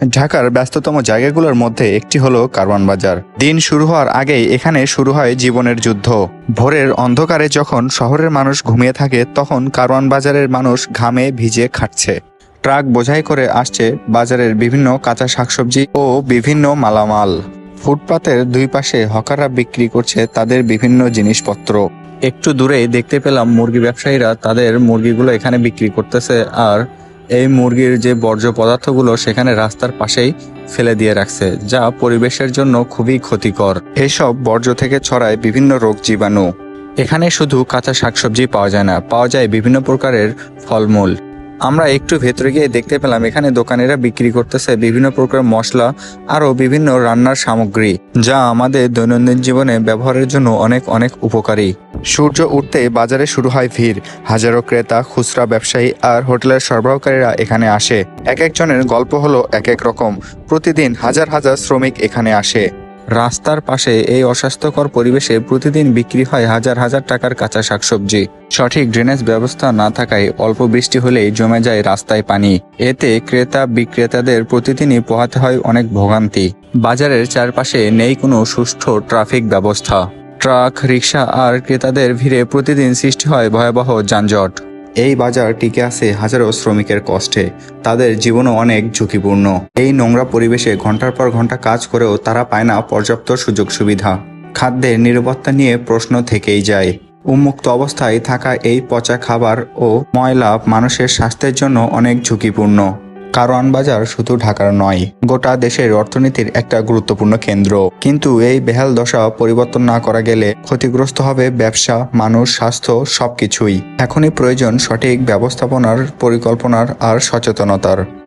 ঢাকার ব্যস্ততম জায়গাগুলোর মধ্যে একটি হলো কারওয়ান বাজার। দিন শুরু হওয়ার আগেই এখানে শুরু হয় জীবনের যুদ্ধ। ভোরের অন্ধকারে যখন শহরের মানুষ ঘুমিয়ে থাকে, তখন কারওয়ান বাজারের মানুষ ঘামে ভিজে খাটছে। ট্রাক বোঝাই করে আসছে বাজারের বিভিন্ন কাঁচা শাকসবজি ও বিভিন্ন মালামাল। ফুটপাতের দুই পাশে হকাররা বিক্রি করছে তাদের বিভিন্ন জিনিসপত্র। একটু দূরে দেখতে পেলাম মুরগি ব্যবসায়ীরা তাদের মুরগিগুলো এখানে বিক্রি করতেছে আর এই মুরগির যে বর্জ্য পদার্থগুলো সেখানে রাস্তার পাশেই ফেলে দিয়ে রাখছে, যা পরিবেশের জন্য খুবই ক্ষতিকর। এসব বর্জ্য থেকে ছড়ায় বিভিন্ন রোগ জীবাণু। এখানে শুধু কাঁচা শাকসবজি পাওয়া যায় না, পাওয়া যায় বিভিন্ন প্রকারের ফলমূল। আমরা একটু ভেতরে গিয়ে দেখতে পেলাম, এখানে দোকানেরা বিক্রি করতেছে বিভিন্ন প্রকার মশলা আরও বিভিন্ন রান্নার সামগ্রী, যা আমাদের দৈনন্দিন জীবনে ব্যবহারের জন্য অনেক অনেক উপকারী। সূর্য উঠতে বাজারে শুরু হয় ভিড়। হাজারো ক্রেতা, খুচরা ব্যবসায়ী আর হোটেলের সরবরাহকারীরা এখানে আসে। এক একজনের গল্প হলো এক এক রকম। প্রতিদিন হাজার হাজার শ্রমিক এখানে আসে। রাস্তার পাশে এই অস্বাস্থ্যকর পরিবেশে প্রতিদিন বিক্রি হয় হাজার হাজার টাকার কাঁচা শাকসবজি। সঠিক ড্রেনেজ ব্যবস্থা না থাকায় অল্প বৃষ্টি হলেই জমে যায় রাস্তায় পানি। এতে ক্রেতা বিক্রেতাদের প্রতিদিনই পোহাতে হয় অনেক ভোগান্তি। বাজারের চারপাশে নেই কোনো সুষ্ঠু ট্রাফিক ব্যবস্থা। ট্রাক রিক্সা আর ক্রেতাদের ভিড়ে প্রতিদিন সৃষ্টি হয় ভয়াবহ যানজট। এই বাজার টিকে আছে হাজারো শ্রমিকের কষ্টে। তাদের জীবনও অনেক ঝুঁকিপূর্ণ। এই নোংরা পরিবেশে ঘণ্টার পর ঘণ্টা কাজ করেও তারা পায় না পর্যাপ্ত সুযোগ সুবিধা খাদ্যের নিরাপত্তা নিয়ে প্রশ্ন থেকেই যায়। উন্মুক্ত অবস্থায় থাকা এই পচা খাবার ও ময়লা মানুষের স্বাস্থ্যের জন্য অনেক ঝুঁকিপূর্ণ। কারওয়ান বাজার শুধু ঢাকার নয়, গোটা দেশের অর্থনীতির একটা গুরুত্বপূর্ণ কেন্দ্র। কিন্তু এই বেহাল দশা পরিবর্তন না করা গেলে ক্ষতিগ্রস্ত হবে ব্যবসা, মানুষ, স্বাস্থ্য, সবকিছুই। এখনই প্রয়োজন সঠিক ব্যবস্থাপনার পরিকল্পনার আর সচেতনতার।